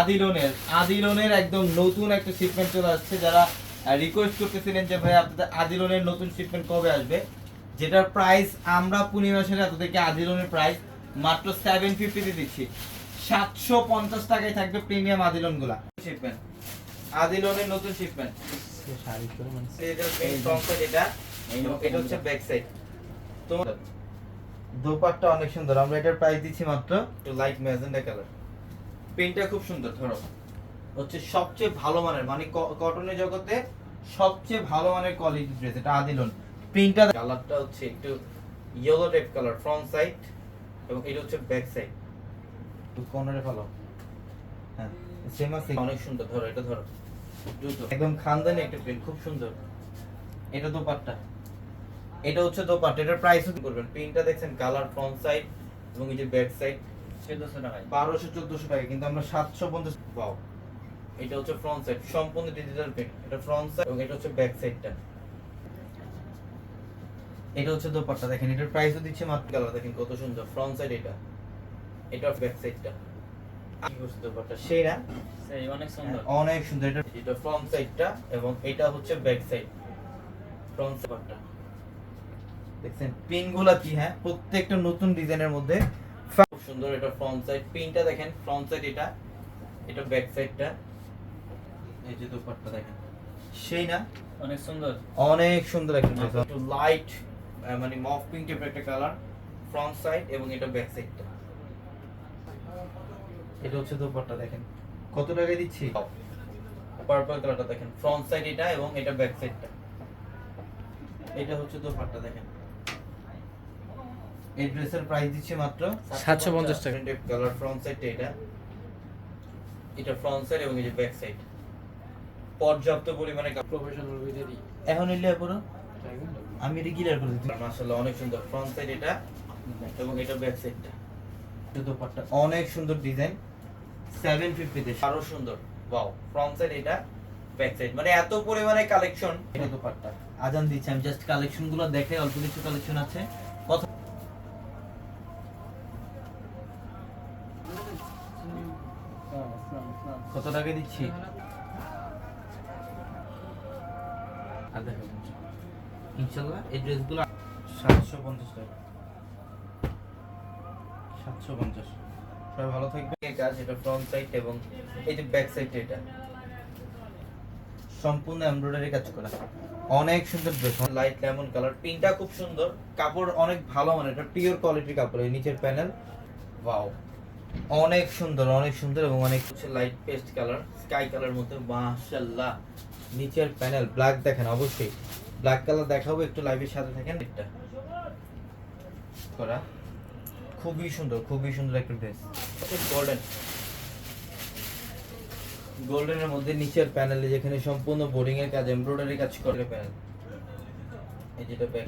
আদিলনের আদিলনের একদম নতুন একটা শিপমেন্ট চলে আসছে। যারা রিকোয়েস্ট করতেছিলেন যে ভাই আপনাদের আদিলনের নতুন শিপমেন্ট কবে আসবে? যেটার প্রাইস আমরা পূর্ণিমা সেরে আপনাদেরকে আদিলনের প্রাইস মাত্র সেভেন ফিফটিতে দিচ্ছি। সাতশো পঞ্চাশ টাকায় থাকবে প্রিমিয়াম আদিলনগুলা শিপমেন্ট আদিলনের নতুন শিপমেন্ট এটা এটা হচ্ছে ব্যাক সাইড তো দোপাট্টা অনেক সুন্দর। আমরা এটার প্রাইস দিচ্ছি মাত্র লাইট ম্যাজেন্ডা কালার পেনটা খুব সুন্দর ধরো। হচ্ছে সবচেয়ে ভালো মানের মানে কটনের জগতে সবচেয়ে ভালো মানের কোয়ালিটি ড্রেস এটা আদিলন। প্রিন্টটা কালারটা হচ্ছে একটু yellow type colour front side এবং এটা হচ্ছে ব্যাক সাইড একটু কর্নারে ভালো? হ্যাঁ সেম আছে অনেক সুন্দর ধরো এটা ধরো। দ্রুত একদম খানদানি একটা প্রিন্ট খুব সুন্দর। এটা দোপাট্টা। এটা হচ্ছে দোপাট্টা এটার প্রাইস করবেন। প্রিন্টটা দেখছেন কালার ফ্রন্ট সাইড এবং এই যে ব্যাক সাইড বারোশো চোদ্দশো টাকা কিন্তু আমরা সাতশো পঞ্চাশ পাও এটা হচ্ছে ফ্রন্ট সাইড সম্পূর্ণ ডিজিটাল প্রিন্ট এটা ফ্রন্ট সাইড এবং এটা হচ্ছে ব্যাক সাইডটা এটা হচ্ছে দোপাট্টা দেখেন এটার প্রাইসও দিচ্ছে মাত্র কালার দেখেন কত সুন্দর ফ্রন্ট সাইড এটা। এটা ব্যাক সাইডটা দোপাট্টা? সেই অনেক সুন্দর। অনেক সুন্দর। এটা এটা ফ্রন্ট সাইডটা এবং এটা হচ্ছে ব্যাক সাইড ফ্রন্ট সাইডটা দেখছেন পিনগুলা কি হ্যাঁ? প্রত্যেকটা নতুন ডিজাইনের মধ্যে খুব সুন্দর এটা ফ্রন্ট সাইড পিনটা দেখেন ফ্রন্ট সাইড এটা এটা ব্যাক সাইডটা এই যে দোপাট্টা দেখেন। সেই না? অনেক সুন্দর। অনেক সুন্দর একটা ড্রেস একটু লাইট মানে মফ পিঙ্ক টাইপের একটা কালার ফ্রন্ট সাইড এবং এটা ব্যাক সাইডটা এটা হচ্ছে দোপাট্টা দেখেন। কত টাকায় দিচ্ছি? পার্পল কালারটা দেখেন। ফ্রন্ট সাইড এটা এবং এটা ব্যাক সাইডটা এটা হচ্ছে দোপাট্টা দেখেন। এই ড্রেসের প্রাইস দিচ্ছি মাত্র 750 টাকা। কালার ফ্রন্ট সাইড এটা। এটা ফ্রন্ট সাইড এবং এই যে ব্যাক সাইড পর্যাপ্ত পরিমাণে প্রফেশনাল ভিডিওটি এখন নিলে পুরো আমি ক্লিয়ার করে দিচ্ছি। মাশাআল্লাহ অনেক সুন্দর ফ্রন্ট সাইড এটা এবং এটা ব্যাক সাইডটা দোপাট্টা। অনেক সুন্দর ডিজাইন 750 তে। আরও সুন্দর। ওয়াও ফ্রন্ট সাইড এটা ব্যাক সাইড মানে এত পরিমাণে কালেকশন এটা দোপাট্টা। আজান দিচ্ছি আমি জাস্ট কালেকশনগুলো দেখে অল্প কিছু কালেকশন আছে। কথা কত টাকা দিচ্ছি? ইনশাল্লাহ এই সাতশো পঞ্চাশ টাকা। সাতশো পঞ্চাশ। সবাই ভালো থাকবে। এটা ফ্রন্ট সাইড এবং এই যে ব্যাক সাইড এটা। সম্পূর্ণ এমব্রয়ডারি কাজ করা। অনেক সুন্দর ড্রেস লাইট লেমন কালার পিনটা খুব সুন্দর। কাপড় অনেক ভালো মানে এটা পিওর কোয়ালিটির কাপড়, এই নিচের প্যানেল ওয়াও অনেক সুন্দর অনেক সুন্দর এবং অনেক light paste colour sky colour মধ্যে, মাশাআল্লাহ। নিচের প্যানেল ব্ল্যাক দেখেন, অবশ্যই। ব্ল্যাক কালার দেখাবো, একটু লাইভের সাথে থাকেন। এটা করা। খুবই সুন্দর খুবই সুন্দর একটা ড্রেস গোল্ডেন গোল্ডেনের মধ্যে নিচের প্যানেলে যেখানে সম্পূর্ণ বোর্ডিং এর কাজ এমব্রয়ডারি কাজ করে প্যানেল এই যেটা ব্যাক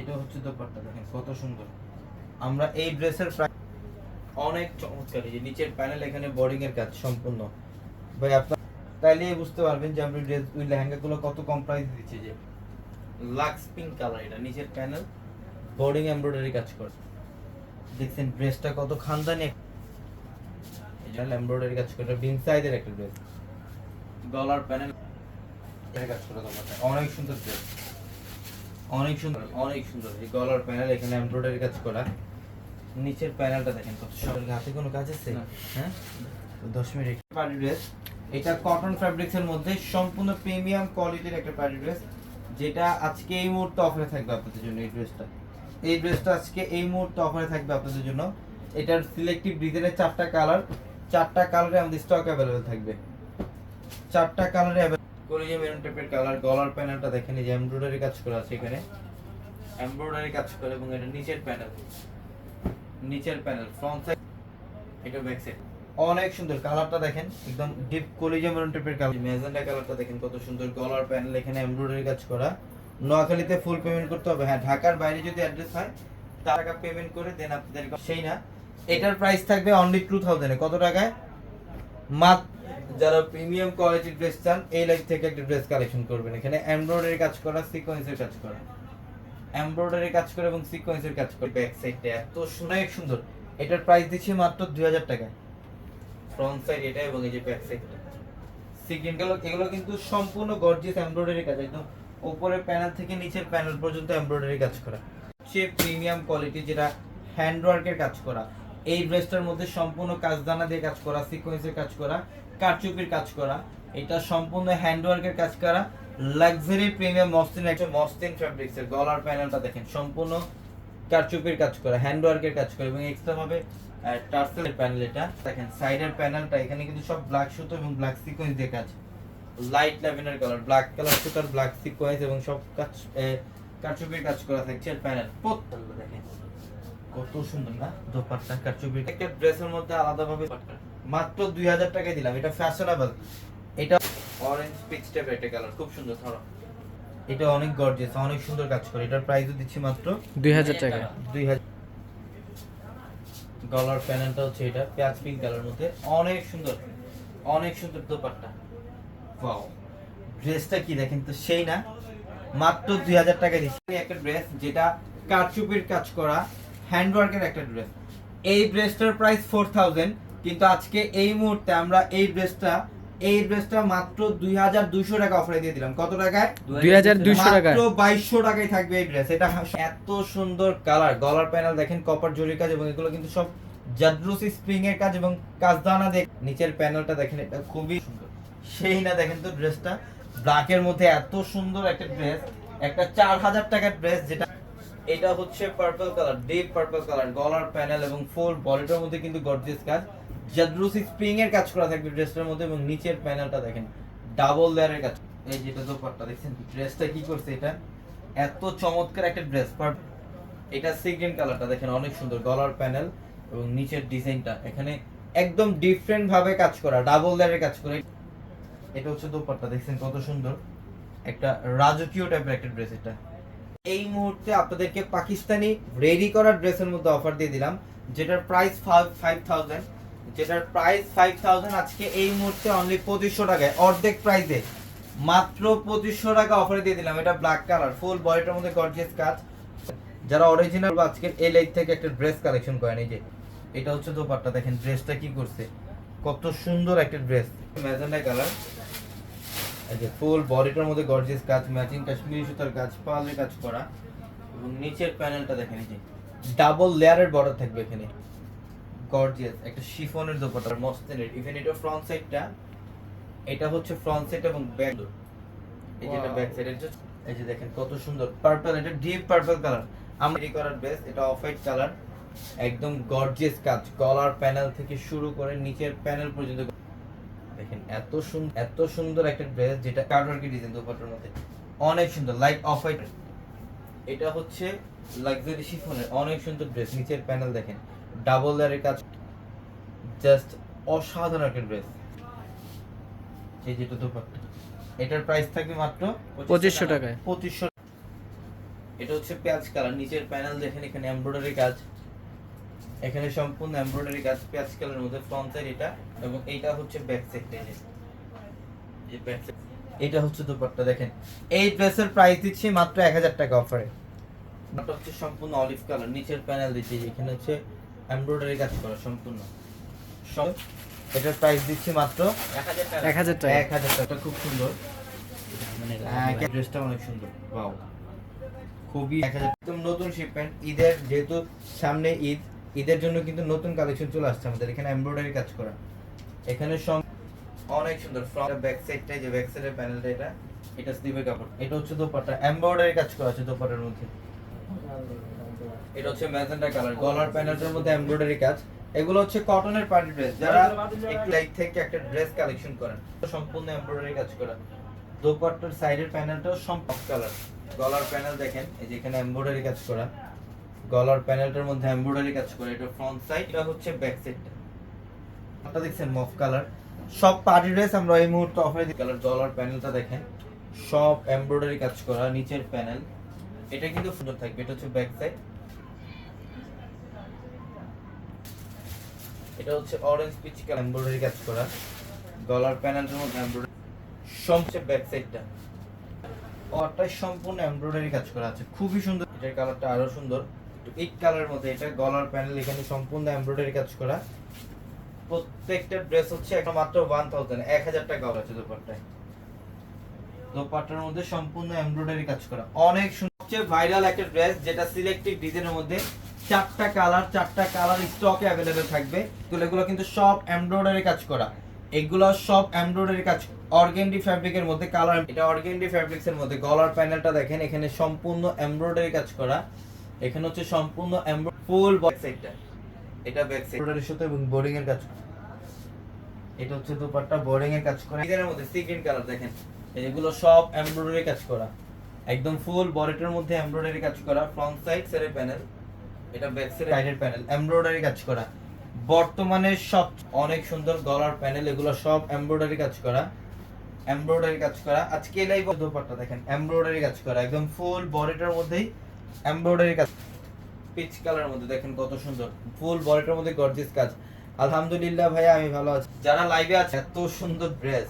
এটা হচ্ছে দোপাট্টা, দেখেন, কত সুন্দর। আমরা এই ড্রেসের অনেক চমৎকার, এই যে নিচের প্যানেল এখানে বোর্ডিং এর কাজ সম্পূর্ণ। ভাই, আপনার তাইলে বুঝতে পারবেন যে আমরা ড্রেস ওই লেহেঙ্গা গুলো কত কম প্রাইস দিচ্ছি যে। লাক্স পিঙ্ক কালার এটা নিচের প্যানেল বোর্ডিং এমব্রয়ডারি কাজ করে। দেখছেন ড্রেসটা কত খানদানি এটা এমব্রয়ডারি কাজ করে বিন সাইজের একটা ড্রেস গলার প্যানেল এর কাজ করে তোমার। অনেক সুন্দর ড্রেস অনেক সুন্দর অনেক সুন্দর। এই গলার প্যানেল এখানে এমব্রয়ডারি কাজ করা। নিচের প্যানেলটা দেখেন কত সুন্দর। হাতে কোনো কাজ আছে। হ্যাঁ? দশ মিনিট। Party dress. এটা কটন ফ্যাব্রিক্স এর মধ্যে সম্পূর্ণ প্রিমিয়াম কোয়ালিটির একটা পার্টি ড্রেস যেটা আজকে এই মুহূর্তে অফারে থাকবে আপনাদের জন্য এই ড্রেসটা। এই ড্রেসটা আজকে এই মুহূর্তে অফারে থাকবে আপনাদের জন্য। এটার সিলেক্টিভ ডিজাইনের চারটা কালার চারটা কালারে আমাদের স্টক অ্যাভেলেবেল থাকবে। চারটা কালারে কলিজে মেরুন টাইপের কালার গলার প্যানেলটা দেখেন এই যে এমব্রয়ডারি কাজ করা আছে এখানে। এমব্রয়ডারি কাজ করে এবং এটা নিচের প্যানেল নিচের প্যানেল ফ্রন্ট সাইড এটা ব্যাক সাইড অনেক সুন্দর কালারটা দেখেন, একদম ডিপ কলিজা মেরুন টাইপের কালার ম্যাজেন্ডা কালারটা দেখেন, কত সুন্দর গলার প্যানেল এখানে এমব্রয়ডারি কাজ করা। নোয়াখালীতে ফুল পেমেন্ট করতে হবে। হ্যাঁ ঢাকার বাইরে যদি অ্যাড্রেস হয়, তার টাকা পেমেন্ট করে দেন আপনাদের সেই না। এটার প্রাইস থাকবে অনলি টু থাউজেন্ডে কত টাকায়? মাত্র যারা প্রিমিয়াম কোয়ালিটির ড্রেস চান, এই লাইফ থেকে একটা ড্রেস কালেকশন করবেন। এখানে এমব্রয়ডারি কাজ করা সিকোয়েন্সের কাজ করা। এমব্রয়ডারি কাজ করে এবং সিকোয়েন্সের কাজ করে ব্যাক সাইডটা এত সুন্দর সুন্দর। এটার প্রাইস দিচ্ছি মাত্র দুই হাজার টাকায় ফ্রন্ট সাইড এটা এবং এই যে ব্যাক সাইড সিগন্যালগুলো এগুলো কিন্তু সম্পূর্ণ গর্জিয়াস এমব্রয়ডারি কাজ, একদম উপরের প্যানেল থেকে নিচের প্যানেল পর্যন্ত এমব্রয়ডারি কাজ করা। সে প্রিমিয়াম কোয়ালিটি যেটা হ্যান্ডওয়ার্কের কাজ করা, এই ড্রেসটার মধ্যে সম্পূর্ণ কাজদানা দিয়ে কাজ করা সিকোয়েন্সের কাজ করা, কারচুপির কাজ করা, এটা সম্পূর্ণ হ্যান্ডওয়ার্কের কাজ করা লাক্সারি প্রিমিয়াম মসলিন একটা মসলিন ফ্যাব্রিক্সের গলার প্যানেলটা দেখেন, সম্পূর্ণ কারচুপির কাজ করা হ্যান্ডওয়ার্কের কাজ করা এবং এক্সট্রা ভাবে টার্সেলের প্যানেল এটা। দেখেন সাইডের প্যানেলটা এখানে কিন্তু সব ব্ল্যাক সুতো এবং ব্ল্যাক সিকোয়েন্স দিয়ে কাজ। Light lavender colour black colour সুতার ব্ল্যাক সিকোয়েন্স এবং সব কাজ কারচুপির কাজ করা থাকছে প্যানেল প্রত্যেকটা দেখেন, কত সুন্দর না? দোপাট্টা, কারচুপির একটা ড্রেসের মধ্যে আলাদাভাবে মাত্র দুই হাজার টাকায় দিলাম, এটা ফ্যাশনেবল এটা অরেঞ্জ পিচ টাইপের একটা কালার খুব সুন্দর ধরো। এটা অনেক গর্জিয়াস অনেক সুন্দর কাজ করে। এটার প্রাইসও দিচ্ছি মাত্র দুই হাজার টাকা। দুই হাজার গলার প্যানেলটা হচ্ছে এটা পেঁয়াজ পিঙ্ক কালার মধ্যে। অনেক সুন্দর অনেক সুন্দর দোপাট্টা। ওয়াও ড্রেসটা কি দেখেন তো সেই না। মাত্র দুই হাজার টাকা দিচ্ছি। একটা ড্রেস যেটা কারচুপির কাজ করা হ্যান্ডওয়ার্কের একটা ড্রেস এই ড্রেসটার প্রাইস ফোর থাউজেন্ড কিন্তু আজকে এই মুহূর্তে আমরা এই ড্রেসটা এই ড্রেসটা মাত্র দুই হাজার দুইশো টাকা অফারে দিয়ে দিলাম। কত টাকায়? দুই হাজার দুইশো টাকা মাত্র বাইশশো টাকায় থাকবে এই ড্রেস এটা এত সুন্দর কালার গলার প্যানেল দেখেন কপার জরির কাজ এবং এগুলো কিন্তু সব জাদ্রুসি স্প্রিং এর কাজ এবং কাজদানা দেখ নিচের প্যানেলটা দেখেন এটা খুবই সুন্দর। সেই না দেখেন তো ড্রেসটা ব্ল্যাক এর মধ্যে এত সুন্দর একটা ড্রেস একটা চার হাজার টাকার ড্রেস যেটা এটা হচ্ছে purple colour deep purple colour গলার প্যানেল এবং ফুল বডিটার মধ্যে কিন্তু গর্জিয়াস কাজ। জাদ্রুসি স্প্রিং এর কাজ করা থাকবে ড্রেসটার মধ্যে এবং নিচের প্যানেলটা দেখেন, ডাবল লেয়ারের কাজ। এই যেটা দোপাট্টা, দেখছেন? ড্রেসটা কি করছে এটা? এত চমৎকার একটা ড্রেস এটা সি কালারটা দেখেন, অনেক সুন্দর। গলার প্যানেল এবং নিচের ডিজাইনটা। এখানে একদম ডিফারেন্ট ভাবে কাজ করা, ডাবল লেয়ারের কাজ করে। এটা হচ্ছে দোপাট্টা, দেখছেন কত সুন্দর? একটা রাজকীয় টাইপের একটা ড্রেস এটা। এই মুহূর্তে আপনাদেরকে পাকিস্তানি রেডি করা ড্রেসের মধ্যে অফার দিয়ে দিলাম, যেটার প্রাইস ফাইভ থাউজেন্ড যেটার প্রাইস ফাইভ থাউজেন্ড আজকে এই মুহূর্তে অনলি পঁচিশশো টাকায়, অর্ধেক প্রাইসে মাত্র পঁচিশশো টাকা অফারে দিয়ে দিলাম, এটা ব্ল্যাক কালার ফুল বডিটার মধ্যে গর্জিয়াস কাজ যারা অরিজিনাল আজকে এই লাইট থেকে একটা ড্রেস কালেকশন করেন, এই যে, এটা হচ্ছে দোপাট্টা, দেখেন ড্রেসটা কি করছে। কত সুন্দর একটা ড্রেস ম্যাজেন্ডা কালার এই যে ফুল বডিটার মধ্যে গর্জিয়াস কাজ ম্যাচিং কাশ্মীরি সুতার কাজ পালের কাজ করা। এবং নিচের প্যানেলটা দেখেন, এই যে ডাবল লেয়ারের বর্ডার থাকবে এখানে। গর্জিয়াস একটা শিফনের দোপাট্টা মস্তিনের ইভেন এটা ফ্রন্ট সাইডটা এটা হচ্ছে ফ্রন্ট সাইড এবং ব্যাক এই যে এটা. ব্যাক সাইড এই যে দেখেন কত সুন্দর পার্পল এটা ডিপ পার্পল কালার আমরা রেডি করার বেস এটা অফ হোয়াইট কালার একদম গর্জিয়াস কাজ গলার প্যানেল থেকে শুরু করে নিচের প্যানেল পর্যন্ত। দেখেন এত সুন্দর এত সুন্দর একটা ড্রেস যেটা কার্ডওয়ার্কি ডিজাইন দোপাট্টার মধ্যে। অনেক সুন্দর লাইট অফ হোয়াইট এটা হচ্ছে লাক্সারি শিফনের অনেক সুন্দর ড্রেস নিচের প্যানেল দেখেন। ডাবল লেয়ারের কাজ জাস্ট অসাধারণ একটা ড্রেস এই যেটা দোপাট্টা এটার প্রাইস থাকবে মাত্র পঁচিশশো টাকায়। পঁচিশশো এটা হচ্ছে পেঁয়াজ কালার নিচের প্যানেল দেখেন এখানে এমব্রয়ডারি কাজ। এখানে সম্পূর্ণ এমব্রয়ডারি কাজ পেঁয়াজ কালারের মধ্যে ফ্রন্ট সাইড এটা এবং এইটা হচ্ছে ব্যাক সাইডটা এই যে side। এটা হচ্ছে দুপাট্টা দেখেন। এই ড্রেসের প্রাইস দিচ্ছি মাত্র এক হাজার টাকা অফারে এটা হচ্ছে সম্পূর্ণ অলিভ কালার নিচের প্যানেল দিচ্ছি এখানে হচ্ছে এমব্রয়ডারি কাজ করা সম্পূর্ণ। সব এটার প্রাইস দিচ্ছি মাত্র এক হাজার টাকা। এক হাজার টাকা। খুব সুন্দর। হ্যাঁ ড্রেসটা অনেক সুন্দর। ওয়াও খুবই এক হাজার একদম নতুন শিপমেন্ট ঈদের যেহেতু সামনে ঈদ ঈদের জন্য কিন্তু নতুন কালেকশন চলে আসছে আমাদের। এখানে এমব্রয়ডারি কাজ করা। এখানে সব অনেক সুন্দর। ফ্রন্ট ব্যাক সাইডটা যে ব্যাক সাইডের প্যানেলটা এটা এটা স্লিভের কাপড়। এটা হচ্ছে দোপাট্টা। এমব্রয়ডারি কাজ করা আছে দোপাট্টার মধ্যে। এটা হচ্ছে ম্যাজেন্টা কালার, গলার প্যানেলটার মধ্যে এমব্রয়ডারি কাজ। এগুলো হচ্ছে কটনের পার্টি ড্রেস যারা একটু লাইট থেকে একটা ড্রেস কালেকশন করেন, সম্পূর্ণ এমব্রয়ডারি কাজ করা। দোপাট্টার সাইডের প্যানেলটাও সম্পূর্ণ কালার গলার প্যানেল দেখেন, এই যে এখানে এমব্রয়ডারি কাজ করা। গলার প্যানেলটার মধ্যে এমব্রয়ডারি কাজ করা, এটা ফ্রন্ট সাইড এটা হচ্ছে ব্যাক সাইডটা আপনারা দেখছেন মফ কালার সব পার্টি ড্রেস আমরা এই মুহূর্তে অফারে দিই কালার গলার প্যানেলটা দেখেন, সব এমব্রয়ডারি কাজ করা, নিচের প্যানেল এটা কিন্তু সুন্দর থাকবে, এটা হচ্ছে ব্যাক সাইড এটা হচ্ছে অরেঞ্জ পিচ কালার এমব্রয়ডারি কাজ করা। গলার প্যানেলটার মধ্যে এমব্রয়ডারি সম্পূর্ণ ব্যাক সাইডটা ওটাই সম্পূর্ণ এমব্রয়ডারি কাজ করা আছে। খুবই সুন্দর। এটার কালারটা আরও সুন্দর। একটু ইট কালারের মধ্যে এটা গলার প্যানেল এখানে সম্পূর্ণ এমব্রয়ডারি কাজ করা। প্রত্যেকটা ড্রেস হচ্ছে একটা মাত্র ওয়ান থাউজেন্ড এক হাজার টাকা আছে দোপাট্টায়। দোপাট্টার মধ্যে সম্পূর্ণ এমব্রয়ডারি কাজ করা। অনেক সুন্দর সবচেয়ে ভাইরাল একটা ড্রেস যেটা সিলেক্টিভ ডিজাইনের মধ্যে চারটা কালার চারটা কালার স্টকে অ্যাভেলেবেল থাকবে। এগুলো কিন্তু সব এমব্রয়ডারি কাজ করা। এগুলো সব এমব্রয়ডারি কাজ। অর্গেন্ডি ফ্যাব্রিকের মধ্যে কালার এটা অর্গেন্ডি ফ্যাব্রিক্স এর মধ্যে। গলার প্যানেলটা দেখেন, এখানে সম্পূর্ণ এমব্রয়ডারি কাজ করা। এখানে হচ্ছে সম্পূর্ণ ফুল সাইডটা এটা ব্যাক সাইড এমব্রয়ডারির সাথে এবং বোর্ডিং এর কাজ। এটা হচ্ছে দুপাট্টা বোর্ডিং এর কাজ করা। এর মধ্যে সিগ্রিন কালার দেখেন। এগুলো সব এমব্রয়ডারি কাজ করা। একদম ফুল বডিটার মধ্যে এমব্রয়ডারি কাজ করা। ফ্রন্ট সাইড সেরে প্যানেল এটা ব্যাক সাইড প্যানেল এমব্রয়ডারি কাজ করা। বর্তমানে সব অনেক সুন্দর গলার প্যানেল এগুলো সব এমব্রয়ডারি কাজ করা। এমব্রয়ডারি কাজ করা। আজকে লাইভ দোপাট্টা দেখেন এমব্রয়ডারি কাজ করা। একদম ফুল বডিটার মধ্যেই এমব্রয়ডারি কাজ পিচ কালার মধ্যে দেখেন কত সুন্দর। ফুল বডিটার মধ্যে গর্জিয়াস কাজ। আলহামদুলিল্লাহ ভাইয়া, আমি ভালো আছি। যারা লাইভে আছে, এত সুন্দর ড্রেস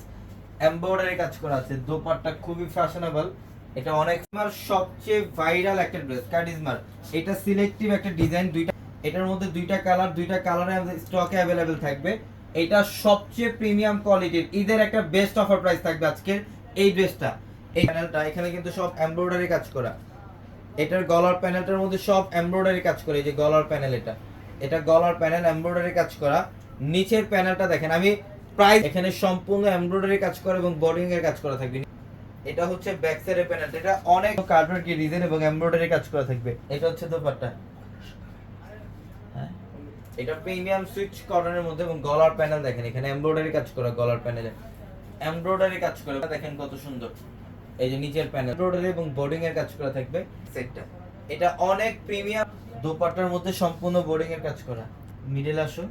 এমব্রয়ডারি কাজ করা আছে। দোপাট্টা খুবই ফ্যাশনেবল এটা অনেক সবচেয়ে ভাইরাল একটা ড্রেস কার্ডিজমার এটা সিলেক্টিভ একটা ডিজাইন দুইটা এটার মধ্যে দুইটা কালার দুইটা কালারে স্টকে অ্যাভেলেবেল থাকবে। এটা সবচেয়ে প্রিমিয়াম কোয়ালিটির ঈদের একটা বেস্ট অফার প্রাইস থাকবে আজকের এই ড্রেসটা এই প্যানেলটা এখানে কিন্তু সব এমব্রয়ডারি কাজ করা। এটার গলার প্যানেলটার মধ্যে সব এমব্রয়ডারি কাজ করে, এই যে গলার প্যানেল এটা। এটা গলার প্যানেল এমব্রয়ডারি কাজ করা। নিচের প্যানেলটা দেখেন, আমি প্রায় এখানে সম্পূর্ণ এমব্রয়ডারি কাজ করা এবং বর্ডিং এর কাজ করা থাকবে। এটা হচ্ছে ব্যাক সাইডের প্যানেল এটা অনেক কার্পেট কি ডিজাইন এবং এমব্রয়ডারি কাজ করা থাকবে। এটা হচ্ছে দোপাট্টা। হ্যাঁ? এটা প্রিমিয়াম সুইচ কটনের মধ্যে এবং গলার প্যানেল দেখেন, এখানে এমব্রয়ডারি কাজ করা গলার প্যানেলে এমব্রয়ডারি কাজ করা দেখেন কত সুন্দর। এই যে নিচের প্যানেল এমব্রয়ডারি এবং বোর্ডিং এর কাজ করা থাকবে। সেটটা। এটা অনেক প্রিমিয়াম দোপাট্টার মধ্যে সম্পূর্ণ বোর্ডিং এর কাজ করা। মিডল আসো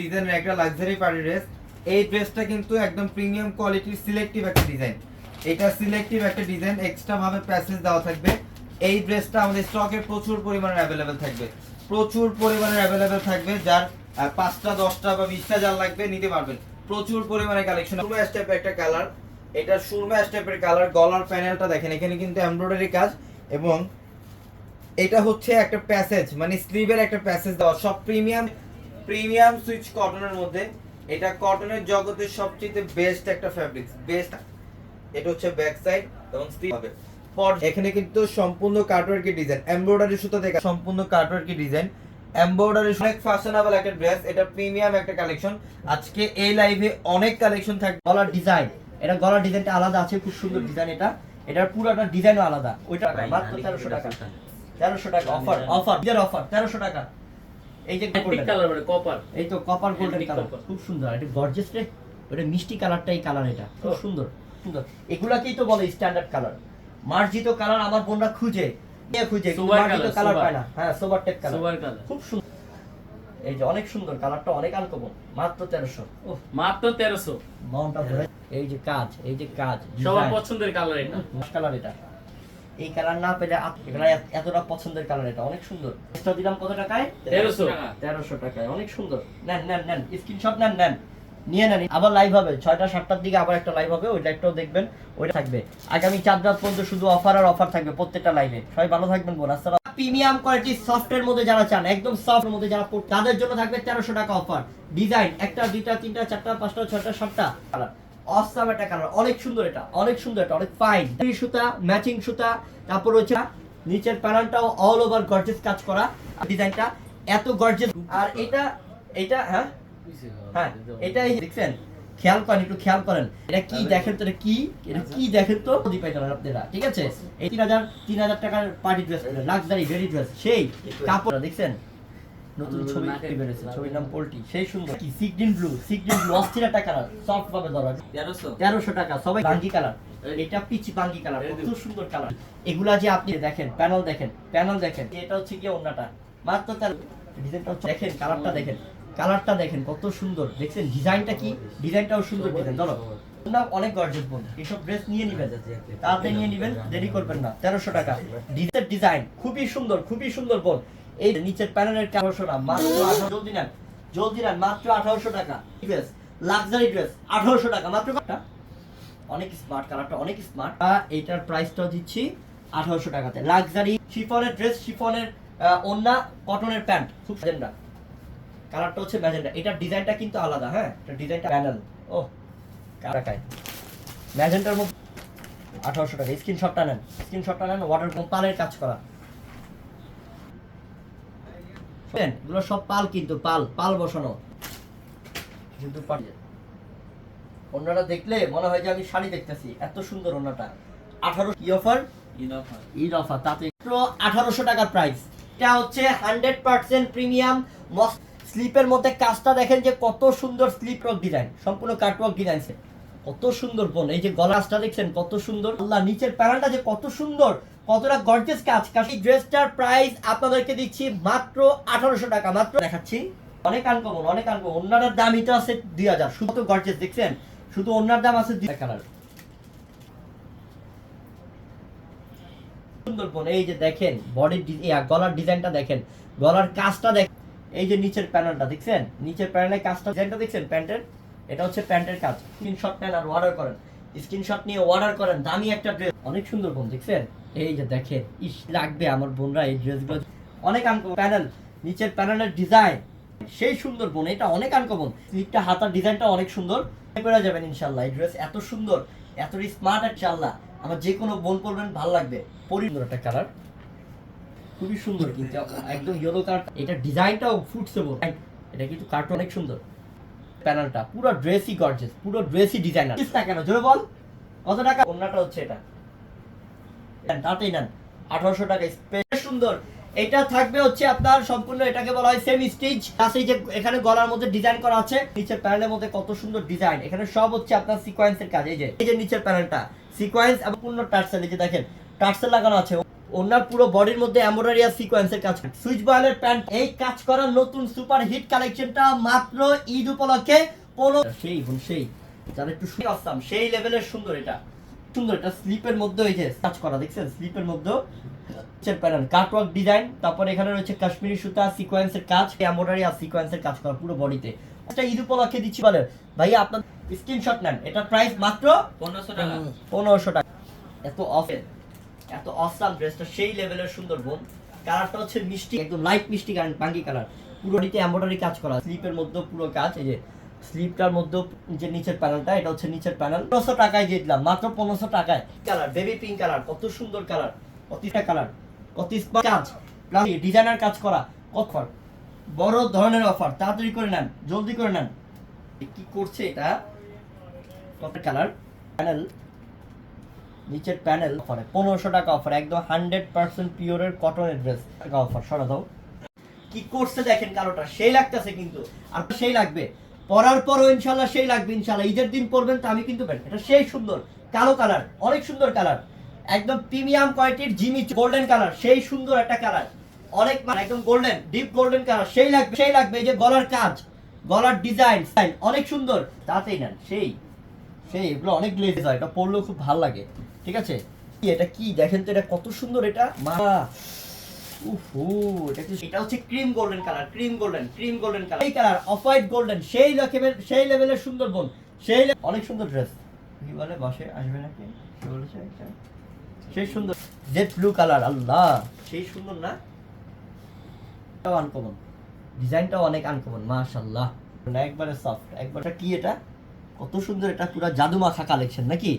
ডিজাইনের একটা লাক্সারি পার্টি ড্রেস এই ড্রেসটা কিন্তু একদম প্রিমিয়াম কোয়ালিটির সিলেক্টিভ একটা ডিজাইন এটা সিলেক্টিভ একটা ডিজাইন এক্সট্রা ভাবে প্যাসেজ দেওয়া থাকবে। এই ড্রেসটা আমাদের স্টকে প্রচুর পরিমাণে অ্যাভেলেবেল থাকবে। প্রচুর পরিমাণে অ্যাভেলেবেল থাকবে, যার পাঁচটা, দশটা বা বিশটা যার লাগবে, নিতে পারবেন। প্রচুর পরিমাণে কালেকশন সুরমা স্টেপের একটা কালার এটা সুরমা স্টেপের কালার গলার প্যানেলটা দেখেন, এখানে কিন্তু এমব্রয়ডারি কাজ। এবং এটা হচ্ছে একটা প্যাসেজ মানে স্লিভের একটা প্যাসেজ দেওয়া। সব প্রিমিয়াম প্রিমিয়াম সুইচ কটনের মধ্যে। এটা কটনের জগতের সবচেয়ে বেস্ট একটা ফ্যাব্রিক বেস্ট এটা হচ্ছে ব্যাক সাইড এবং স্লিভ হবে। পর এখানে কিন্তু সম্পূর্ণ কাটওয়ার্কি ডিজাইন এমব্রয়ডারি সুতো দেখা সম্পূর্ণ কাটওয়ার্কি ডিজাইন এমব্রয়ডারি অনেক ফ্যাশনেবল একটা ড্রেস এটা প্রিমিয়াম একটা কালেকশন আজকে এই লাইভে অনেক কালেকশন থাকবে। গলার ডিজাইন এটা গলার ডিজাইনটা আলাদা আছে খুব সুন্দর ডিজাইন এটা। এটার পুরোটা ডিজাইনও আলাদা। ওইটা মাত্র তেরোশো টাকা। তেরোশো টাকা অফার অফার বিয়ের অফার তেরোশো টাকা। এই যে। কালার মানে কপার এই তো কপার গোল্ডেন কালার খুব সুন্দর এটা গর্জিয়াস রে। ওটা মিষ্টি কালারটাই কালার এটা। খুব সুন্দর। সুন্দর। এগুলাকেই তো বলে স্ট্যান্ডার্ড কালার মার্জিত কালার আমার বোনরা খুঁজে খুঁজে? মার্জিত কালার পায় না। হ্যাঁ sober tape colour sober colour খুব সুন্দর এই যে অনেক সুন্দর কালারটা অনেক আনকমন মাত্র তেরোশো। মাত্র তেরোশো। মাউন্টটা ধরে এই যে কাজ এই যে কাজ সবার পছন্দের কালার এটা। কালার এটা। এই কালার না পেলে এগুলা এতটা পছন্দের কালার এটা। অনেক সুন্দর। এটা দিলাম কত টাকায়? তেরোশো। তেরোশো টাকায়। অনেক সুন্দর। নেন নেন নেন। স্ক্রিনশট নেন নেন। নিয়ে নেন। আবার লাইভ হবে। ছয়টা, সাতটার দিকে আবার একটা লাইভ হবে। ওই লাইভটাও দেখবেন, ওইটা থাকবে। আগামী চার রাত পর্যন্ত শুধু অফার আর অফার থাকবে প্রত্যেকটা লাইভে সবাই ভালো থাকবেন বোন। আসসালাম প্রিমিয়াম কোয়ালিটি সফটের মধ্যে যারা চান, একদম সফটের মধ্যে যারা তাদের জন্য থাকবে তেরোশো টাকা অফার ডিজাইন একটা, দুইটা, তিনটা, চারটা, পাঁচটা, ছয়টা, সাতটা। কালার অসাম একটা কালার অনেক সুন্দর এটা। অনেক সুন্দর এটা। অনেক ফাইন সুতা ম্যাচিং সুতা, তারপর হচ্ছে নিচের প্যানেলটাও অল ওভার গর্জেস কাজ করা। ডিজাইনটা এত গর্জেস আর এটা এটা হ্যাঁ? হ্যাঁ এটা দেখছেন? খেয়াল করেন একটু খেয়াল করেন। এটা কি দেখেন তো এটা কি? এটা কি দেখেন তো? দি পাইতেন আপনারা ঠিক আছে? এই তিন হাজার তিন হাজার টাকার পার্টি ড্রেস লাক্সারি ড্রেস সেই কাপড় দেখছেন? নতুন ছবি বেরোছে ছবির নাম পোল্টি সেই সুন্দর। কি সিগডিন ব্লু সিগডিন ব্লু অস্থির একটা কালার সফট ভাবে ধরা তেরোশো। টাকা সবাই বাঙ্গি কালার এটা পিচি বাঙ্গি কালার খুব সুন্দর কালার এগুলা যে আপনি দেখেন প্যানেল দেখেন প্যানেল দেখেন এটা হচ্ছে কি অন্যটা মাত্র তার ডিজাইনটা দেখেন কালারটা দেখেন। কালারটা দেখেন কত সুন্দর। দেখছেন ডিজাইনটা কি? ডিজাইনটাও সুন্দর ডিজাইন। ধরো না অনেক গর্জেস বোন এইসব ড্রেস নিয়ে নিবেন তাড়াতাড়ি নিয়ে নিবেন, দেরি করবেন না। তেরোশো টাকা। ডিজাইন ডিজাইন, খুবই সুন্দর খুবই সুন্দর বোন এই নিচের প্যানেলের তেরোশো মাত্র আঠারো জলদি নেন জলদি নেন, মাত্র আঠারোশো টাকা। ড্রেস লাক্সারি ড্রেস আঠারোশো টাকা। মাত্র অনেক স্মার্ট কালারটা অনেক স্মার্ট এইটার প্রাইসটাও দিচ্ছি আঠারোশো টাকাতে। লাক্সারি শিফনের ড্রেস শিফনের ওন্না কটনের প্যান্ট খুব সুন্দর কালারটা হচ্ছে ম্যাজেন্টা। এটার ডিজাইনটা কিন্তু আলাদা হ্যাঁ? এটা ডিজাইনটা প্যানেল। ও টাকায় ম্যাজেন্টার মধ্যে আঠারোশো টাকা। স্ক্রিনশটটা নেন। স্ক্রিনশটটা নেন ওয়াটার পালের কাজ করা? এগুলো সব পাল কিন্তু পাল পাল বসানো। কিন্তু ওনাটা দেখলে মনে হয় যে আমি শাড়ি দেখতেছি। এত সুন্দর ওনাটা। আঠারো কি অফার ঈদ অফার তাতে। আঠারোশো টাকার প্রাইস এটা হচ্ছে হান্ড্রেড পার্সেন্ট প্রিমিয়াম স্লিপের মধ্যে কাজটা দেখেন যে কত সুন্দর স্লিপ রক ডিজাইন সম্পূর্ণ কাটওয়ার্ক ডিজাইন কত সুন্দর বোন, এই যে গলাসটা দেখছেন, কত সুন্দর। আল্লাহ, নিচের প্যানেলটা যে কত সুন্দর, কতটা গর্জেস কাজ। কাজ এই ড্রেসটার প্রাইস আপনাদেরকে দিচ্ছি মাত্র আঠারোশো টাকা। মাত্র দেখাচ্ছি, অনেক আনকমন অনেক আনকমন অন্যটার দামই তো আছে দুই হাজার। শুধু তো গর্জেস দেখছেন? শুধু অন্যার দাম আছে দুই কালার সুন্দর বোন, এই যে দেখেন বডির গলার ডিজাইনটা দেখেন। গলার কাজটা দেখেন। এই যে নিচের প্যানেলটা, দেখছেন? নিচের প্যানেলের কাজটা ডিজাইনটা দেখছেন প্যান্টের? এটা হচ্ছে প্যান্টের কাজ। স্ক্রিনশট নেন আর অর্ডার করেন। স্ক্রিনশট নিয়ে অর্ডার করেন, দামি একটা ড্রেস অনেক সুন্দর বোন, দেখছেন? এই যে দেখেন, ইস, লাগবে আমার বোনরা এই ড্রেসগুলো অনেক আনকমন প্যানেল নিচের প্যানেলের ডিজাইন সেই সুন্দর বোন, এটা অনেক আনকমন স্লিপটা হাতার ডিজাইনটা অনেক সুন্দর। করে যাবেন ইনশাল্লাহ এই ড্রেস এত সুন্দর, এত স্মার্ট ইনশাল্লাহ আমার যে কোনো বোন পরবেন, ভালো লাগবে। পরিন্দর একটা কালার খুবই সুন্দর কিন্তু। একদম ইয়েলো কালার এটা ডিজাইনটাও ফুটছে বোন এটা কিন্তু কার্টুন অনেক সুন্দর। প্যানেলটা পুরো গর্জেস পুরো ডিজাইনার না কেন? জোরে বল। কত টাকা? অন্যটা হচ্ছে এটা। তাতেই নেন। আঠারোশো টাকা স্পেস সুন্দর। এটা থাকবে হচ্ছে আপনার সম্পূর্ণ এটাকে বলা হয় সেমি স্টিচ আছে যে এখানে গলার মধ্যে ডিজাইন করা আছে নিচের প্যানেলের মধ্যে কত সুন্দর ডিজাইন এখানে সব হচ্ছে আপনার সিকোয়েন্সের কাজ। এই যে এই যে নিচের প্যানেলটা। সিকোয়েন্স এবং পূর্ণ টার্সেল। এই যে দেখেন টার্সেল লাগানো আছে। ওনার পুরো বডির মধ্যে এমব্রয়ডারি আর সিকোয়েন্সের কাজ সুইচ বয়েলের প্যান্ট এই কাজ করা নতুন সুপার হিট কালেকশনটা মাত্র ঈদ উপলক্ষে পনেরো সেই বোন সেই। যারা একটু শুনে আসতাম সেই লেভেলের সুন্দর এটা। সুন্দর এটা স্লিপের মধ্যে ওই যে কাজ করা দেখছেন? স্লিপের মধ্যে প্যাটার্ন কাটওয়ার্ক ডিজাইন তারপর এখানে রয়েছে কাশ্মীরি সুতা সিকোয়েন্সের কাজ এমব্রয়ডারি আর সিকোয়েন্সের কাজ করা পুরো বডিতে এটা ঈদ উপলক্ষে দিচ্ছি বলে। ভাইয়া আপনার স্ক্রিনশট নেন। এটা প্রাইস মাত্র পনেরোশো টাকা। পনেরোশো টাকা। এত অফের এত অসাম ড্রেসটা সেই লেভেলের সুন্দর বোন। কালারটা হচ্ছে মিষ্টি, একদম লাইট মিষ্টি বাঙ্গি কালার পুরোটিতে এমব্রয়ডারি কাজ করা। স্লিপের মধ্যে পুরো কাজ, এই যে স্লিপটার মধ্যে যে নিচের প্যানেলটা এটা হচ্ছে নিচের প্যানেল পনেরোশো টাকায় দিয়ে দিলাম, মাত্র পনেরোশো টাকায়। কালার বেবি পিঙ্ক কালার কত সুন্দর কালার কতটা কালার কত কাজ। প্লাস ডিজাইনার কাজ করা অফার বড় ধরনের অফার তাড়াতাড়ি করে নেন, জলদি করে নেন। কি করছে এটা? কত কালার প্যানেল নিচের প্যানেল অফারে পনেরোশো টাকা অফার একদম হান্ড্রেড পার্সেন্ট পিওরের কটনের ড্রেস টাকা অফার সরা দাও। কি করছে দেখেন কালোটা? সেই লাগতেছে কিন্তু। আর সেই লাগবে। পরার পরও ইনশাল্লাহ সেই লাগবে, ইনশাল্লাহ। ঈদের দিন পরবেন তো আমি কিন্তু এটা সেই সুন্দর। কালো কালার অনেক সুন্দর কালার একদম প্রিমিয়াম কোয়ালিটির জিমি গোল্ডেন কালার সেই সুন্দর একটা কালার অনেক মানে একদম গোল্ডেন ডিপ গোল্ডেন কালার সেই লাগবে সেই লাগবে। এই যে গলার কাজ, গলার ডিজাইন অনেক সুন্দর। তাতেই নেন। সেই সেই এগুলো অনেক গ্লেজ হয়। এটা পরলেও খুব ভালো লাগে। ঠিক আছে? এটা কি? দেখেন তো এটা কত সুন্দর এটা। মা, উফু, এটা কি? এটা হচ্ছে cream golden colour cream golden cream golden colour এই কালার অফ হোয়াইট গোল্ডেন সেই লেভেলের সেই লেভেলের সুন্দর বোন সেই অনেক সুন্দর ড্রেস কি বলে, বসে আসবে নাকি? কি বলেছে এটা? সেই সুন্দর। জেড ব্লু কালার আল্লাহ! সেই সুন্দর না? এটাও আনকমন ডিজাইনটাও অনেক আনকমন মাশাআল্লাহ। একবারে সফট একবার কি এটা? কত সুন্দর, এটা পুরো জাদু মাখা কালেকশন নাকি?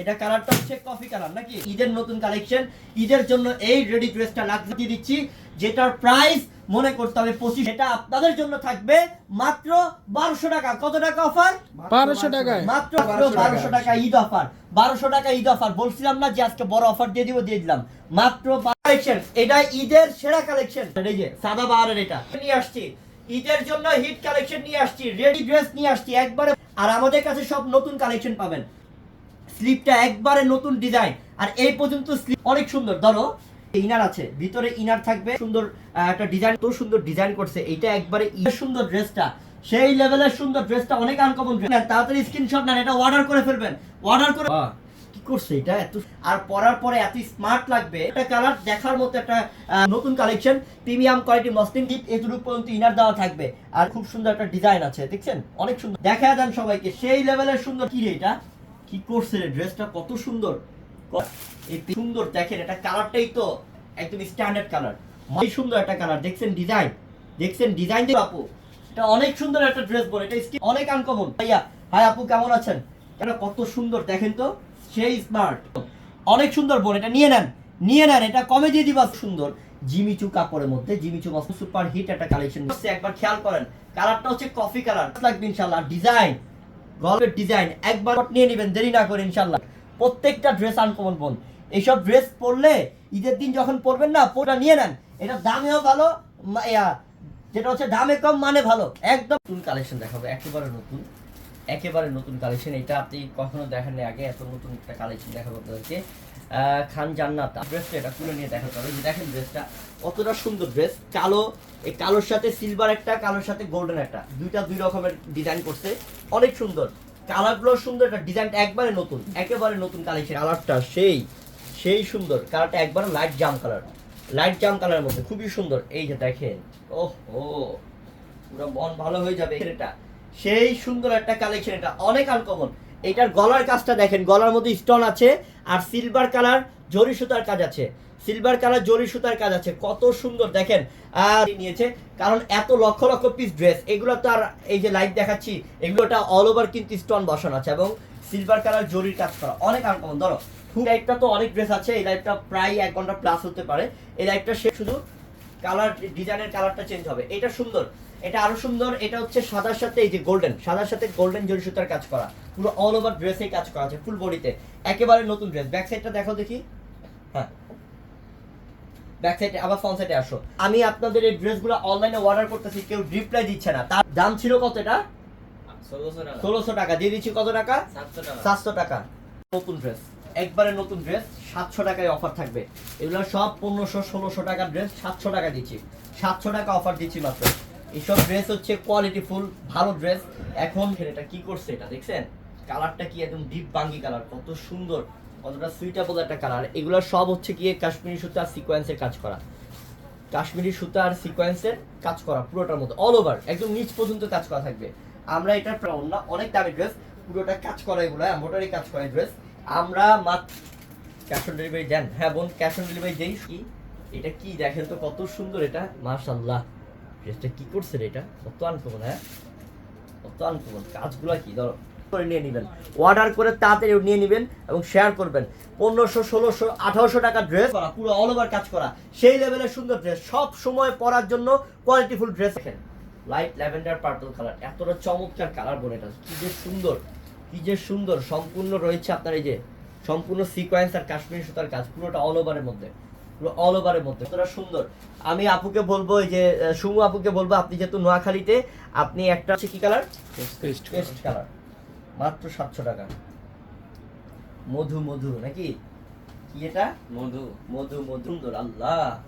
এটা কালারটা হচ্ছে কফি কালার নাকি? ঈদের নতুন কালেকশন ঈদের জন্য এই রেডি ড্রেসটা লাক্সারি দিচ্ছি যেটার প্রাইস মনে করতে হবে পঁচিশ এটা আপনাদের জন্য থাকবে মাত্র বারোশো টাকা। কত টাকা অফার বারোশো টাকায়। মাত্র বারোশো টাকা ঈদ অফার বারোশো টাকা ঈদ অফার বলছিলাম না যে আজকে বড় অফার দিয়ে দিব দিয়ে দিলাম। মাত্র কালেকশন এটা ঈদের সেরা কালেকশন এই যে সাদা বাহারের এটা। নিয়ে আসছি। ঈদের জন্য হিট কালেকশন নিয়ে আসছি রেডি ড্রেস নিয়ে আসছি একবারে। আর আমাদের কাছে সব নতুন কালেকশন পাবেন। স্লিপটা একবারে নতুন ডিজাইন। আর এই পর্যন্ত স্লিপ অনেক সুন্দর। ধরো ইনার আছে, ভিতরে ইনার থাকবে, সুন্দর একটা ডিজাইন তো সুন্দর ডিজাইন করছে এটা একবারে সুন্দর ড্রেসটা, সেই লেভেলের সুন্দর ড্রেসটা অনেক আনকমন তাড়াতাড়ি স্ক্রিনশট নেন, এটা অর্ডার করে ফেলবেন। অর্ডার করে কি করছে এটা? এত আর পরার পরে এত স্মার্ট লাগবে। একটা কালার দেখার মতো একটা নতুন কালেকশন প্রিমিয়াম কোয়ালিটি মসলিন টিপ এতটুকু পর্যন্ত ইনার দেওয়া থাকবে। আর খুব সুন্দর একটা ডিজাইন আছে, দেখছেন? অনেক সুন্দর। দেখা দেন সবাইকে, সেই লেভেলের সুন্দর কি এটা? কি করছে রে? ড্রেসটা কত সুন্দর। সুন্দর, দেখেন এটা কালারটাই তো একদম স্ট্যান্ডার্ড কালার এই সুন্দর একটা কালার দেখছেন ডিজাইন দেখছেন ডিজাইন দিয়ে আপু এটা অনেক সুন্দর একটা ড্রেস বোন এটা স্কিন অনেক আনকমন ভাইয়া হাই আপু কেমন আছেন? এটা কত সুন্দর, দেখেন তো সেই স্মার্ট অনেক সুন্দর বোন এটা নিয়ে নেন নিয়ে নেন, এটা কমে দিয়ে দিবা। সুন্দর। জিমিচু কাপড়ের মধ্যে জিমিচু মস্ত সুপার হিট একটা কালেকশন একবার খেয়াল করেন কালারটা হচ্ছে কফি কালার লাগবে ইনশাল্লাহ ডিজাইন গল্পের ডিজাইন একবার নিয়ে নেবেন, দেরি না করে ইনশাল্লাহ প্রত্যেকটা ড্রেস আনকমন বোন এইসব ড্রেস পরলে ঈদের দিন যখন পরবেন না পোটা নিয়ে নেন। এটা দামেও ভালো যেটা হচ্ছে দামে কম মানে ভালো। একদম নতুন কালেকশন দেখাবো, একেবারে নতুন। একেবারে নতুন কালেকশন এটা আপনি কখনো দেখেন আগে, এত নতুন একটা কালেকশন দেখাবো আপনাদেরকে। খান জান্নাত। ড্রেসটা এটা তুলে নিয়ে দেখাতে হবে। দেখেন ড্রেসটা কতটা সুন্দর ড্রেস কালো, এই কালোর সাথে সিলভার একটা, কালোর সাথে গোল্ডেন একটা। দুইটা দুই রকমের ডিজাইন করছে। অনেক সুন্দর। কালারগুলো সুন্দর, একটা ডিজাইনটা একবারে নতুন। একেবারে নতুন কালেকশন কালারটা সেই সেই সুন্দর। কালারটা একবারে লাইট জাম কালার লাইট জাম কালারের মধ্যে। খুবই সুন্দর। এই যে দেখেন, ওহ ও পুরো মন ভালো হয়ে যাবে। এটা, সেই সুন্দর একটা কালেকশন এটা। অনেক আনকমন এটার গলার কাজটা দেখেন, গলার মধ্যে স্টোন আছে আর সিলভার কালার জরি সুতার কাজ আছে। সিলভার কালার জরি সুতার কাজ আছে। কত সুন্দর, দেখেন আর নিয়েছে। কারণ এত লক্ষ লক্ষ পিস ড্রেস এগুলো তো আর এই যে লাইট দেখাচ্ছি, এগুলোটা অল ওভার কিন্তু স্টোন বসানো আছে এবং সিলভার কালার জরির কাজ করা। অনেক আনকমন ধরো লাইটটা তো অনেক ড্রেস আছে, এই লাইটটা প্রায় এক ঘণ্টা প্লাস হতে পারে। এই লাইটটা সে শুধু কালার ডিজাইনের কালারটা চেঞ্জ হবে। এটা সুন্দর। এটা আরও সুন্দর এটা হচ্ছে সাদার সাথে এই যে গোল্ডেন সাদার সাথে গোল্ডেন জরি সুতার কাজ করা। পুরো অল ওভার ড্রেসে কাজ করা আছে ফুল বডিতে একেবারে নতুন ড্রেস ব্যাক সাইডটা দেখো দেখি। হ্যাঁ। ব্যাক সাইডে আবার ফ্রন্ট সাইডে আসো। আমি আপনাদের এই ড্রেসগুলো অনলাইনে অর্ডার করতেছি কেউ রিপ্লাই দিচ্ছে না। তার দাম ছিল কত এটা? ষোলোশো টাকা। দিয়ে দিচ্ছি কত টাকা? সাতশো টাকা। নতুন ড্রেস একবারে নতুন ড্রেস সাতশো টাকায় অফার থাকবে। এগুলো সব পনেরোশো ষোলোশো টাকার ড্রেস সাতশো টাকা দিচ্ছি। সাতশো টাকা অফার দিচ্ছি মাত্র। এইসব ড্রেস হচ্ছে কোয়ালিটি ফুল ভালো ড্রেস এখন এটা কি করছে এটা দেখছেন? কালারটা কি একদম ডিপ বাঙ্গি কালার কত সুন্দর, কতটা সুইটেবল একটা কালার এগুলো সব হচ্ছে গিয়ে কাশ্মীরি সুতা সিকোয়েন্সের কাজ করা। কাশ্মীরি সুতা আর সিকোয়েন্সের কাজ করা পুরোটার মধ্যে অল ওভার একদম নিচ পর্যন্ত কাজ করা থাকবে। আমরা এটার অন্য অনেক দামি ড্রেস পুরোটা কাজ করা এগুলো মোটরই কাজ করা ড্রেস আমরা মাত্র ক্যাশ অন ডেলিভারি দেন। হ্যাঁ বোন ক্যাশ অন ডেলিভারি দেই। কি? এটা কি দেখেন তো কত সুন্দর এটা? মাশাল্লাহ ড্রেসটা কি করছে রে এটা? কত আনকমন হ্যাঁ? কত আনকমন কাজগুলো কি? ধরো, করে নিয়ে নেবেন। অর্ডার করে তাড়াতাড়ি নিয়ে নেবেন এবং শেয়ার করবেন। পনেরোশো, ষোলোশো, আঠারোশো টাকা ড্রেস করা, পুরো অল ওভার কাজ করা। সেই লেভেলের সুন্দর ড্রেস সব সময় পরার জন্য কোয়ালিটিফুল ড্রেস দেখেন। লাইট ল্যাভেন্ডার পার্পল কালার এতটা চমৎকার কালার বোন এটা। কি যে সুন্দর। কি যে সুন্দর। সম্পূর্ণ রয়েছে আপনার এই যে, সম্পূর্ণ সিকোয়েন্স আর কাশ্মীরি সুতার কাজ। পুরোটা অল ওভারের মধ্যে। অল ওভারের মধ্যে। কতটা সুন্দর। আমি আপুকে বলব এই যে সুমু আপুকে বলব আপনি যেহেতু নোয়াখালীতে আপনি একটা হচ্ছে কি কালার পেস্ট কালার মাত্র সাতশো টাকা। মধু মধু নাকি? কি এটা? মধু। মধু মধু। সুন্দর আল্লাহ!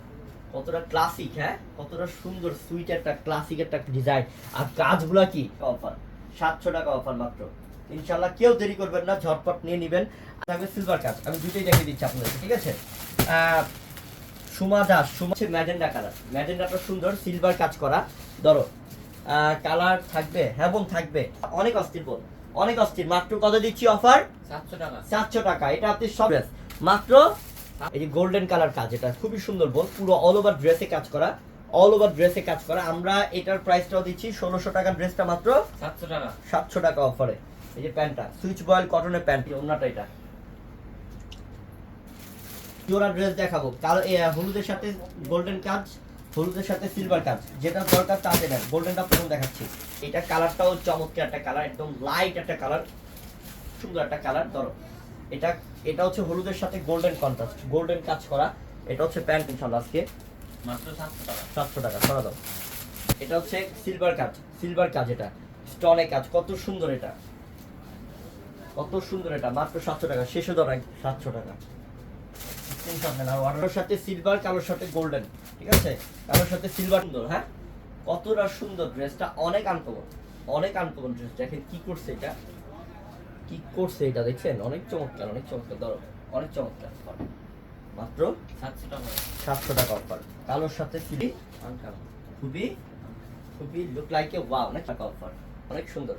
কতটা ক্লাসিক হ্যাঁ? কতটা সুন্দর সুইট একটা ক্লাসিক একটা ডিজাইন আর কাজগুলা কি? অফার সাতশো টাকা অফার মাত্র। ইনশাল্লাহ কেউ দেরি করবেন না ঝটপট নিয়ে নেবেন। থাকবে সিলভার কাজ আমি দুটোই দেখিয়ে দিচ্ছি আপনাদেরকে ঠিক আছে? আহ, সুমা দাস সুমা হচ্ছে ম্যাজেন্ডা কালার ম্যাজেন্ডাটা সুন্দর সিলভার কাজ করা। ধরো কালার থাকবে হ্যাঁ থাকবে। অনেক অস্থির বোন অনেক অস্থির। মাত্র কত দিচ্ছি অফার সাতশো টাকা। সাতশো টাকা। এটা আপনি সব মাত্র এই যে গোল্ডেন কালার কাজ এটা খুবই সুন্দর বোন পুরো অল ওভার ড্রেসে কাজ করা। অল ওভার ড্রেসে কাজ করা। আমরা এটার প্রাইসটাও দিচ্ছি ষোলোশো টাকার ড্রেসটা মাত্র সাতশো টাকা। সাতশো টাকা অফারে এই যে প্যান্টটা সুইচ বয়েল কটনের প্যান্ট ওনাটা এটা। জোড়া ড্রেস দেখাবো। কালো হলুদের সাথে গোল্ডেন কাজ হলুদের সাথে সিলভার কাজ যেটা দরকার তাতে নেন গোল্ডেনটা প্রথম দেখাচ্ছি। এটা কালারটাও চমৎকার একটা কালার একদম লাইট একটা কালার সুন্দর একটা কালার ধরো। এটা এটা হচ্ছে হলুদের সাথে গোল্ডেন কন্ট্রাস্ট গোল্ডেন কাজ করা। এটা হচ্ছে প্যান্ট ইনশাল্লাহ আজকে। মাত্র সাতশো টাকা। সাতশো টাকা সরা দাও। এটা হচ্ছে সিলভার কাজ সিলভার কাজ এটা স্টনে কাজ কত সুন্দর এটা। কত সুন্দর এটা মাত্র সাতশো টাকা শেষে ধরা সাতশো টাকা। আর সাথে সিলভার কালোর সাথে গোল্ডেন ঠিক আছে? কালোর সাথে সিলভার সুন্দর হ্যাঁ? কতটা সুন্দর ড্রেসটা অনেক আনকমন অনেক আনকমন ড্রেস দেখেন কি করছে এটা? কি করছে এটা দেখছেন? অনেক চমৎকার অনেক চমৎকার ধরো অনেক চমৎকার। মাত্র সাতশো টাকা। সাতশো টাকা অফার কালোর সাথে খুবই খুবই লুক লাইক এ ওয়াও অনেক টাকা অফার অনেক সুন্দর।